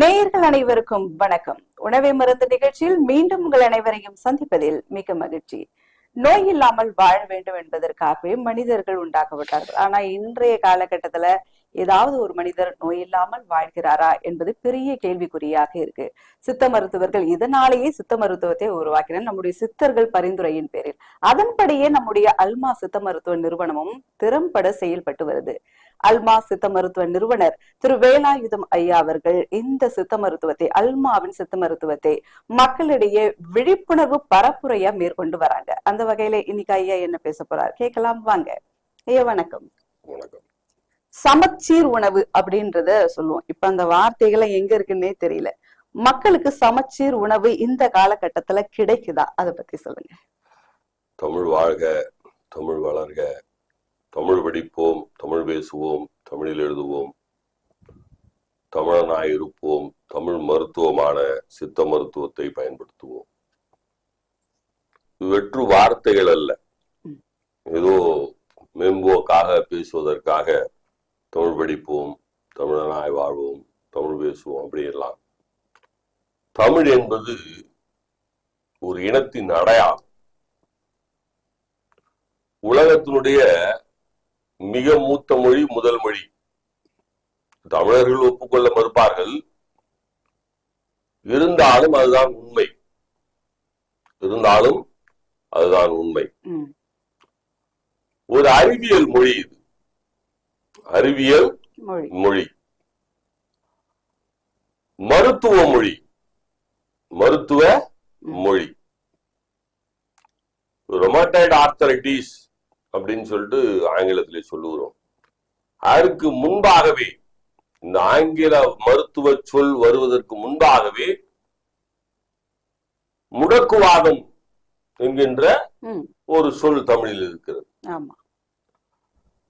நேயர்கள் அனைவருக்கும் வணக்கம். உணவை மருந்து நிகழ்ச்சியில் மீண்டும் உங்கள் அனைவரையும் சந்திப்பதில் மிக மகிழ்ச்சி. நோய் இல்லாமல் வாழ வேண்டும் என்பதற்காகவே மனிதர்கள் உண்டாக்கப்பட்டார்கள் ஆனா இன்றைய காலகட்டத்துல ஏதாவது ஒரு மனிதர் நோய் இல்லாமல் வாழ்கிறாரா என்பது பெரிய கேள்விக்குறியாக இருக்கு. சித்த மருத்துவர்கள் இதனாலேயே சித்த மருத்துவத்தை உருவாக்கினர். நம்முடைய சித்தர்கள் பரிந்துரையின் பேரில். அதன்படியே நம்முடைய அல்மா சித்த மருத்துவ நிறுவனமும் திறம்பட செயல்பட்டு வருது. அல்மா சித்த மருத்துவ நிறுவனர் திரு வேலாயுதம் ஐயா அவர்கள் இந்த சித்த மருத்துவத்தை அல்மாவின் சித்த மருத்துவத்தை மக்களிடையே விழிப்புணர்வு பரப்புரையா மேற்கொண்டு வராங்க. அந்த வகையில இன்னைக்கு ஐயா என்ன பேச போறார்? கேட்கலாம். வாங்க. ஐயா வணக்கம். வணக்கம். சமச்சீர் உணவு அப்படின்றத சொல்லுவோம். இப்ப அந்த வார்த்தைகளை எங்க இருக்குன்னே தெரியல. மக்களுக்கு சமச்சீர் உணவு இந்த காலகட்டத்துல கிடைக்குதா? அதை பத்தி சொல்லுங்க. தமிழ் வாழ்க தமிழ் வளர்க தமிழ் படிப்போம் தமிழ் பேசுவோம் தமிழில் எழுதுவோம் தமிழனாய் இருப்போம் தமிழ் மருத்துவமான சித்த மருத்துவத்தை பயன்படுத்துவோம். வெற்று வார்த்தைகள் அல்ல. ஏதோ மேம்போக்காக பேசுவதற்காக தமிழ் படிப்போம் தமிழனாய் வாழ்வோம் தமிழ் பேசுவோம் அப்படியெல்லாம். தமிழ் என்பது ஒரு இனத்தின் அடையாளம் உலகத்தினுடைய மிக மூத்த மொழி முதல் மொழி. தமிழர்கள் ஒப்புக்கொள்ள மறுப்பார்கள். இருந்தாலும் அதுதான் உண்மை. இருந்தாலும் அதுதான் உண்மை. ஒரு அறிவியல் மொழி இது. அறிவியல் மொழி. மருத்துவ மொழி. மருத்துவ மொழி. ரொமாட்டைட் ஆர்த்தரைட்டிஸ் அப்படின்னு சொல்லிட்டு ஆங்கிலத்திலே சொல்லுகிறோம். அதற்கு முன்பாகவே இந்த ஆங்கில மருத்துவ சொல் வருவதற்கு முன்பாகவே முடக்குவாதம் என்கின்ற ஒரு சொல் தமிழில் இருக்கிறது. ஆமா.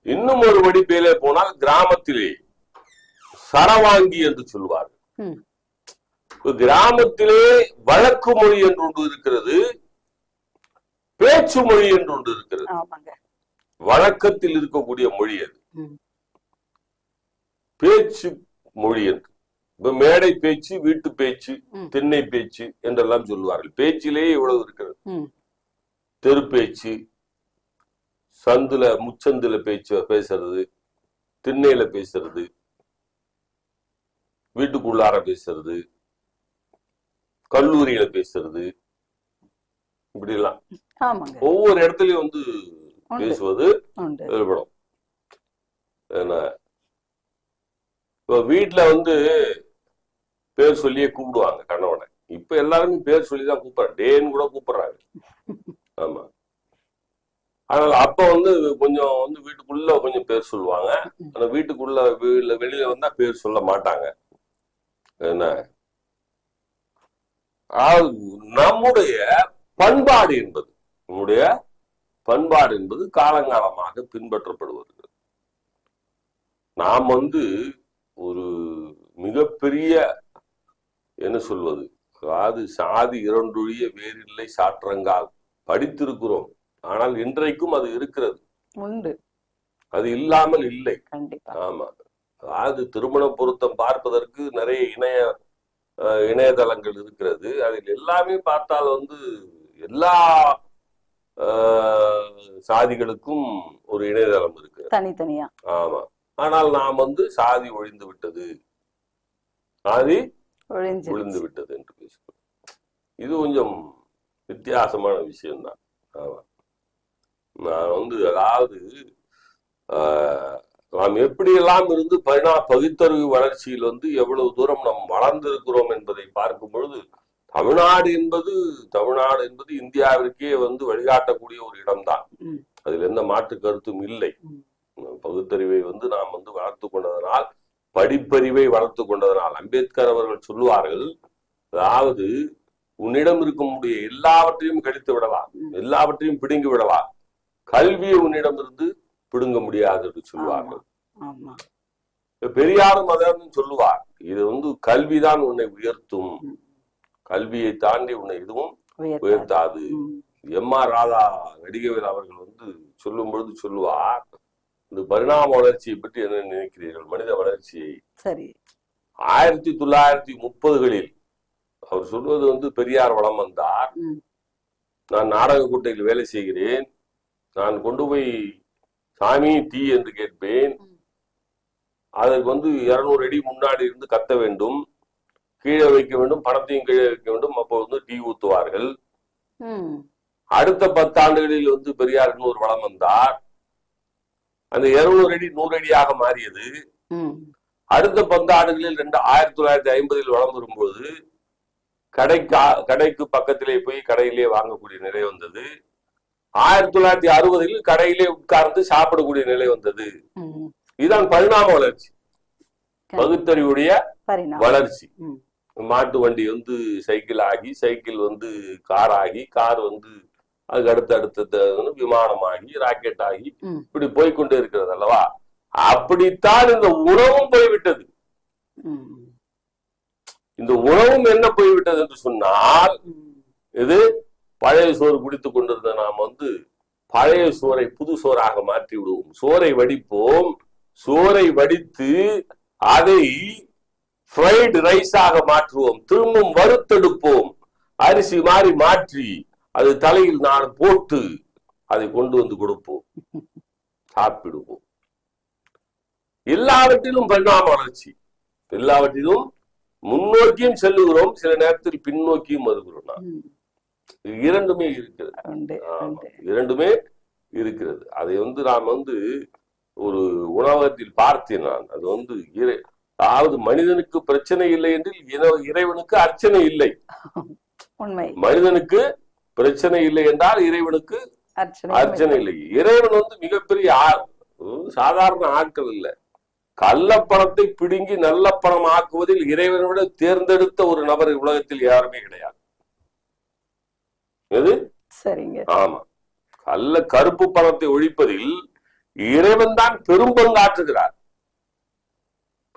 இன்னும் ஒரு வடிப்பேலே போனால் கிராமத்திலே சரவாங்கி என்று சொல்வார்கள். கிராமத்திலே வழக்கு மொழி என்று ஒன்று இருக்கிறது பேச்சு மொழி என்று ஒன்று இருக்கிறது. வழக்கத்தில் இருக்கக்கூடிய மொழி அது. பேச்சு மொழி என்று. இப்ப மேடை பேச்சு வீட்டு பேச்சு. திண்ணை பேச்சு என்றெல்லாம் சொல்லுவார்கள் பேச்சிலே இவ்வளவு இருக்கிறது. தெரு பேச்சு சந்துல முச்சந்துல பேச்சு பேசுறது திண்ணையில பேசுறது வீட்டுக்குள்ளார பேசுறது கல்லூரியில பேசுறது இப்படி எல்லாம் ஒவ்வொரு இடத்துலயும் வந்து பேசுவது ஏற்படும் என்ன இப்ப வீட்டுல வந்து பேர் சொல்லியே கூப்பிடுவாங்க கணவனை. இப்ப எல்லாருமே பேர் சொல்லி தான் கூப்பிடுறாங்க. டேன்னு கூட கூப்பிடுறாங்க. ஆமா. ஆனால் அப்ப வந்து கொஞ்சம் வந்து வீட்டுக்குள்ள கொஞ்சம் பேர் சொல்லுவாங்க. ஆனா வீட்டுக்குள்ள வெளியில வந்தா பேர் சொல்ல மாட்டாங்க. என்ன? நம்முடைய பண்பாடு என்பது நம்முடைய பண்பாடு என்பது காலங்காலமாக பின்பற்றப்படுவது. நாம் வந்து ஒரு மிகப்பெரிய என்ன சொல்வது? அதாவது சாதி இரண்டொழிய வேறில்லை சாற்றங்கால். படித்திருக்கிறோம். ஆனால் இன்றைக்கும் அது இருக்கிறது. உண்டு. அது இல்லாமல் இல்லை. ஆமா. அதாவது திருமண பொருத்தம் பார்ப்பதற்கு நிறைய இணைய இணையதளங்கள் இருக்கிறது. அதில் எல்லாமே பார்த்தால் வந்து எல்லா சாதிகளுக்கும் ஒரு இணையதளம் இருக்கு தனித்தனியா. ஆமா. ஆனால் நாம் வந்து சாதி ஒழிந்து விட்டது. சாதி ஒழிந்து விட்டது என்று பேசுகிறோம் இது கொஞ்சம் வித்தியாசமான விஷயம்தான். ஆமா. நான் வந்து அதாவது நாம் எப்படியெல்லாம் இருந்து பரிணா பகுத்தறிவு வளர்ச்சியில் வந்து எவ்வளவு தூரம் நாம் வளர்ந்திருக்கிறோம் என்பதை பார்க்கும் பொழுது தமிழ்நாடு என்பது தமிழ்நாடு என்பது இந்தியாவிற்கே வந்து வழிகாட்டக்கூடிய ஒரு இடம்தான். அதில் எந்த மாற்று கருத்தும் இல்லை. பகுத்தறிவை வந்து நாம் வந்து வளர்த்து கொண்டதனால் படிப்பறிவை வளர்த்து கொண்டதனால் அம்பேத்கர் அவர்கள் சொல்லுவார்கள் அதாவது உன்னிடம் இருக்கக்கூடிய எல்லாவற்றையும் கழித்து விடலாம். எல்லாவற்றையும் பிடுங்கி விடலாம் கல்வியை உன்னிடமிருந்து பிடுங்க முடியாது என்று சொல்லுவார்கள். பெரியாரும் அதான் சொல்லுவார் இது வந்து கல்விதான் உன்னை உயர்த்தும். கல்வியை தாண்டி உன்னை எதுவும் உயர்த்தாது. எம் ஆர் ராதா நடிகவேல் அவர்கள் வந்து சொல்லும் பொழுது சொல்லுவார் இந்த பரிணாம வளர்ச்சியை பற்றி என்ன நினைக்கிறீர்கள்? மனித வளர்ச்சியை. சரி. ஆயிரத்தி தொள்ளாயிரத்தி முப்பதுகளில் அவர் சொல்வது வந்து பெரியார் வளம் வந்தார். நான் நாடக கூட்டையில் வேலை செய்கிறேன். நான் கொண்டு போய் சாமி டீ என்று கேட்பேன். அதற்கு வந்து இருநூறு அடி முன்னாடி இருந்து கத்த வேண்டும். கீழே வைக்க வேண்டும். பணத்தையும் கீழே வைக்க வேண்டும். அப்போ வந்து டீ ஊத்துவார்கள். அடுத்த பத்தாண்டுகளில் வந்து பெரியார் இன்னொரு வளம் வந்தார். அந்த இருநூறு அடி நூறு அடியாக மாறியது. அடுத்த பத்தாண்டுகளில் ரெண்டு ஆயிரத்தி தொள்ளாயிரத்தி ஐம்பதில் வளம் வரும்போது கடைக்கு கடைக்கு பக்கத்திலே போய் கடையிலே வாங்கக்கூடிய நிலை வந்தது. ஆயிரத்தி தொள்ளாயிரத்தி அறுபதில் கடையிலே உட்கார்ந்து சாப்பிடக்கூடிய நிலை வந்தது. இதுதான் பரிணாம வளர்ச்சி பகுத்தறிவுடைய வளர்ச்சி. மாட்டு வண்டி வந்து சைக்கிள் ஆகி சைக்கிள் வந்து கார் ஆகி கார் வந்து அதுக்கு அடுத்து அடுத்த விமானம் ஆகி ராக்கெட் ஆகி. இப்படி போய்க்கொண்டே இருக்கிறது அல்லவா அப்படித்தான் இந்த உணவும் போய்விட்டது. இந்த உணவும் என்ன போய்விட்டது என்று சொன்னால். இது பழைய சோறு குடித்து கொண்டிருந்த நாம் வந்து பழைய சோறை புது சோறாக மாற்றி விடுவோம். சோறை வடிப்போம். சோறை வடித்து அதை ஃப்ரைடு ரைஸாக மாற்றுவோம். திரும்பவும் வறுத்தெடுப்போம். அரிசி மாறி மாற்றி அது தலையில் நான் போட்டு அதை கொண்டு வந்து கொடுப்போம். சாப்பிடுவோம். எல்லாவற்றிலும் பரிணாம வளர்ச்சி. எல்லாவற்றிலும் முன்னோக்கியும் செல்லுகிறோம். சில நேரத்தில் பின்னோக்கியும் வருகிறோம் நாம். இரண்டுமே இருக்கிறது. இரண்டுமே இருக்கிறது. அதை வந்து நாம் வந்து ஒரு உணவகத்தில் பார்த்தேன் நான் அது வந்து இறை அதாவது மனிதனுக்கு பிரச்சனை இல்லை என்று இறை- இறைவனுக்கு அர்ச்சனை இல்லை. உண்மை. மனிதனுக்கு பிரச்சனை இல்லை என்றால் இறைவனுக்கு அர்ச்சனை இல்லை. இறைவன் வந்து மிகப்பெரிய ஆள் சாதாரண ஆட்கள் இல்ல. கள்ளப்பணத்தை பிடுங்கி நல்ல பணம் ஆக்குவதில் இறைவனை விட தேர்ந்தெடுத்த ஒரு நபர் உலகத்தில் யாருமே கிடையாது. எது? சரிங்க. ஆமா. கள்ள கருப்பு பணத்தை ஒழிப்பதில் இறைவன் தான் பெரும்பங்காற்றுகிறார்.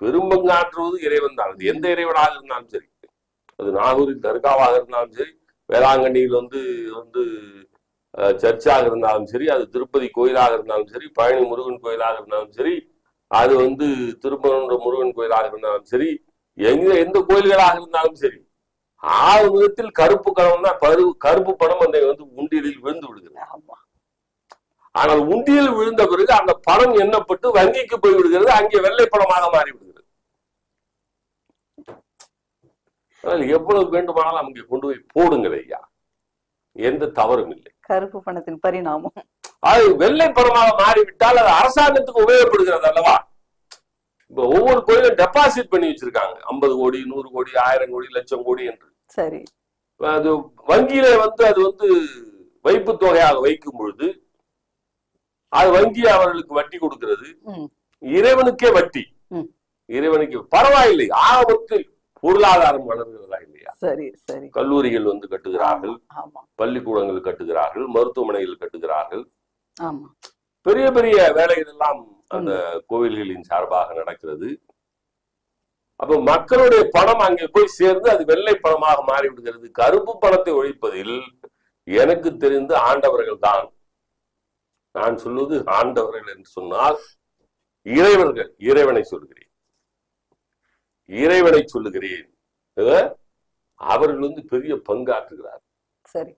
பெரும்பங்காற்றுவது இறைவன் தான். அது எந்த இறைவனாக இருந்தாலும் சரி. அது நாகூரில் தர்காவாக இருந்தாலும் சரி வேளாங்கண்ணியில் வந்து வந்து சர்ச்சாக இருந்தாலும் சரி அது திருப்பதி கோயிலாக இருந்தாலும் சரி பழனி முருகன் கோயிலாக இருந்தாலும் சரி அது வந்து திருப்பரங்குன்ற முருகன் கோயிலாக இருந்தாலும் சரி எங்க எந்த கோயில்களாக இருந்தாலும் சரி ஆறு விதத்தில் கருப்பு பணம் தான் பரு கருப்பு பணம் அந்த வந்து உண்டியலில் விழுந்து விடுகிறது. ஆமா. ஆனால் உண்டியல் விழுந்த பிறகு அந்த பணம் எண்ணப்பட்டு வங்கிக்கு போய் விடுகிறது அங்கே வெள்ளை பணமாக மாறி விடுகிறது. எவ்வளவு வேண்டுமானாலும் அங்கே கொண்டு போய் போடுங்கள் ஐயா. எந்த தவறும் இல்லை. கருப்பு பணத்தின் பரிணாமம். அது வெள்ளை பணமாக மாறிவிட்டால் அது அரசாங்கத்துக்கு உபயோகப்படுகிறது அல்லவா? இப்ப ஒவ்வொரு கோயிலும் டெபாசிட் பண்ணி வச்சிருக்காங்க. ஐம்பது கோடி நூறு கோடி ஆயிரம் கோடி லட்சம் கோடி என்று. சரி. அது வங்கியில வந்து அது வந்து வைப்பு தொகையாக வைக்கும் பொழுது அது வங்கி அவர்களுக்கு வட்டி கொடுக்கிறது. இறைவனுக்கே வட்டி. இறைவனுக்கு பரவாயில்லை. ஆபத்தில் பொருளாதாரம் வளர்கிறதா இல்லையா? சரி சரி. கல்லூரிகள் வந்து கட்டுகிறார்கள். ஆமா. பள்ளிக்கூடங்கள் கட்டுகிறார்கள். மருத்துவமனைகள் கட்டுகிறார்கள். ஆமா. பெரிய பெரிய வேலைகள் எல்லாம் அந்த கோவில்களின் சார்பாக நடக்கிறது. அப்ப மக்களுடைய பணம் அங்கே போய் சேர்ந்து அது வெள்ளை பணமாக மாறி விடுகிறது கருப்பு பணத்தை ஒழிப்பதில் எனக்கு தெரிந்து ஆண்டவர்கள் தான். நான் சொல்வது ஆண்டவர்கள் என்று சொன்னால் இறைவர்கள் இறைவனை சொல்கிறேன். இறைவனை சொல்லுகிறேன். அவர்கள் வந்து பெரிய பங்காற்றுகிறார். சரி.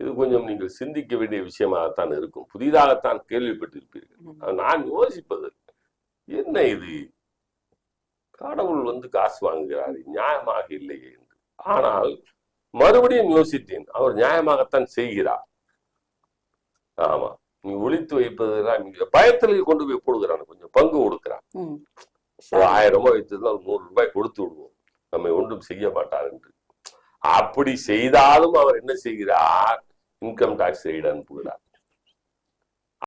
இது கொஞ்சம் நீங்கள் சிந்திக்க வேண்டிய விஷயமாகத்தான் இருக்கும். புதிதாகத்தான் கேள்விப்பட்டிருப்பீர்கள். நான் யோசிப்பது என்ன இது? கடவுள் வந்து காசு வாங்குகிறார் நியாயமாக இல்லையே என்று. ஆனால் மறுபடியும் யோசித்தேன் அவர் நியாயமாகத்தான் செய்கிறார். ஆமா நீ ஒழித்து வைப்பதெல்லாம் பயத்தில் கொண்டு போய் போடுகிறான் கொஞ்சம் பங்கு கொடுக்கிறான். ஆயிரம் ரூபாய் வைத்திருந்தா ஒரு நூறு ரூபாய் கொடுத்து விடுவோம் நம்மை ஒன்றும் செய்ய மாட்டார் என்று. அப்படி செய்தாலும் அவர் என்ன செய்கிறார்? இன்கம் டாக்ஸ் ரெய்டு அனுப்புகிறார்